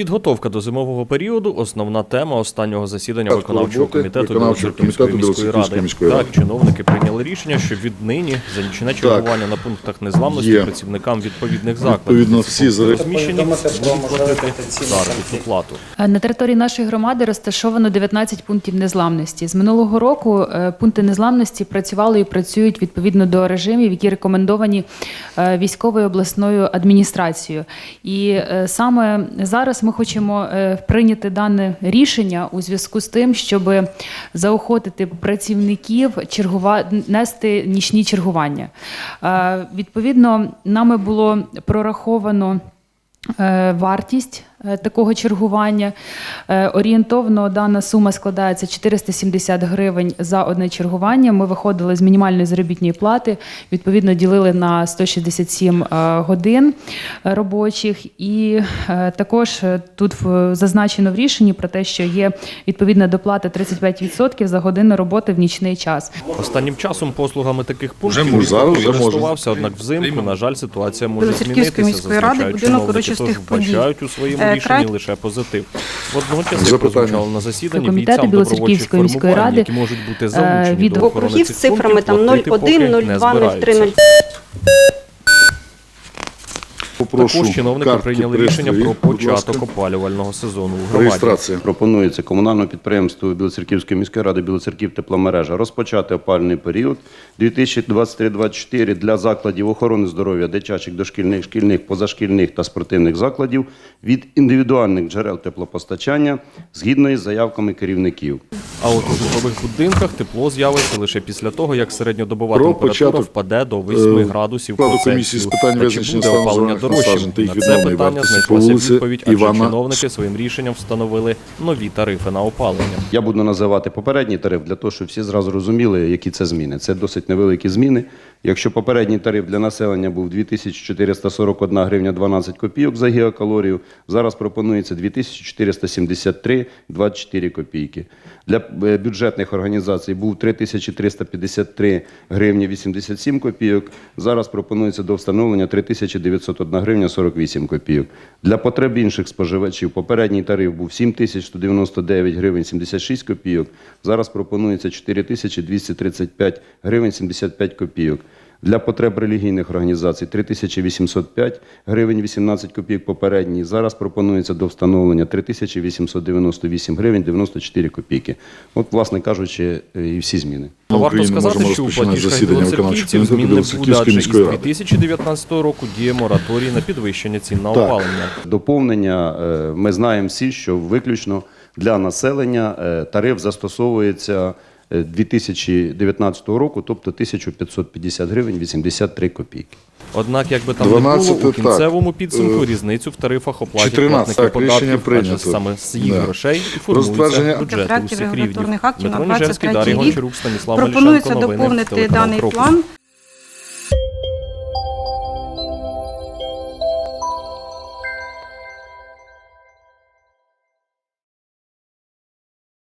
Підготовка до зимового періоду основна тема останнього засідання виконавчого комітету Білоцерківської міської ради. міської Так, чиновники прийняли рішення, що віднині за нічне чергування на пунктах незламності Є. працівникам відповідних закладів Відповідно, всі за- розміщені будуть платити заробітну плату. Е, На території нашої громади розташовано 19 пунктів незламності. З минулого року е, пункти незламності працювали і працюють відповідно до режимів, які рекомендовані е, військовою обласною адміністрацією. І е, саме зараз ми хочемо е, прийняти дане рішення у зв'язку з тим, щоб заохотити працівників чергува... нести нічні чергування. Е, Відповідно, нами було прораховано. Е, Вартість такого чергування Е, орієнтовно дана сума складається 470 гривень за одне чергування. Ми виходили з мінімальної заробітної плати, відповідно ділили на 167 е, годин е, робочих. І е, також е, тут в- зазначено в рішенні про те, що є відповідна доплата 35% за годину роботи в нічний час. Останнім часом послугами таких пунктів користувався, однак взимку, на жаль, ситуація може змінитися. міської ради, будинок чиновники, урочистих подій. у своєму рішення край... лише позитив. Водночас прозвучало на засіданні бійцям добровольчих формувань, ради, які можуть бути залучені від до охорони цих цифрами там 01, 02, 03, 0. Попрошу Також чиновники картки, прийняли рішення пристрої, про будь ласка. початок опалювального сезону у громаді. Реєстрація. Пропонується комунальному підприємству Білоцерківської міської ради Білоцерків тепломережа розпочати опальний період 2023-2024 для закладів охорони здоров'я, дитячих, дошкільних, шкільних, позашкільних та спортивних закладів від індивідуальних джерел теплопостачання згідно із заявками керівників. А от у житлових будинках тепло з'явиться лише після того, як середньодобова Про температура початок, впаде до 8 е, градусів по комісії з питань визначення буде стану опалення дорожчим? На це питання знайшлася відповідь, адже Івана чиновники своїм рішенням встановили нові тарифи на опалення. Я буду називати попередній тариф для того, щоб всі зразу розуміли, які це зміни. Це досить невеликі зміни. Якщо попередній тариф для населення був 2441 гривня 12 копійок за гігакалорію, зараз пропонується 2473,24 копійки. Для бюджетних організацій був 3353 гривні 87 копійок. Зараз пропонується до встановлення 3901 гривня 48 копійок. Для потреб інших споживачів попередній тариф був 7199 гривень 76 копійок. Зараз пропонується 4235 гривень 75 копійок. Для потреб релігійних організацій 3805 гривень 18 копійок попередній. Зараз пропонується до встановлення 3898 гривень 94 копійки. От, власне кажучи, е, і всі зміни. То варто сказати, що у платіжках білоцерківців змін не буде, адже із 2019 року діє мораторій на підвищення цін на Так. опалення. Доповнення е, ми знаємо всі, що виключно для населення е, тариф застосовується 2019 року, тобто 1550 гривень 83 копійки. Однак, якби там там не було, у так. кінцевому підсумку Е, різницю в тарифах оплатять 14, платники так, рішення податків, адже саме з їх Да. грошей і формується бюджет усіх рівнів. актів на Дмитро Ніжевський, 23 Дар'я Гончарук, Станіслав Пропонується Малішенко, новини, доповнити даний план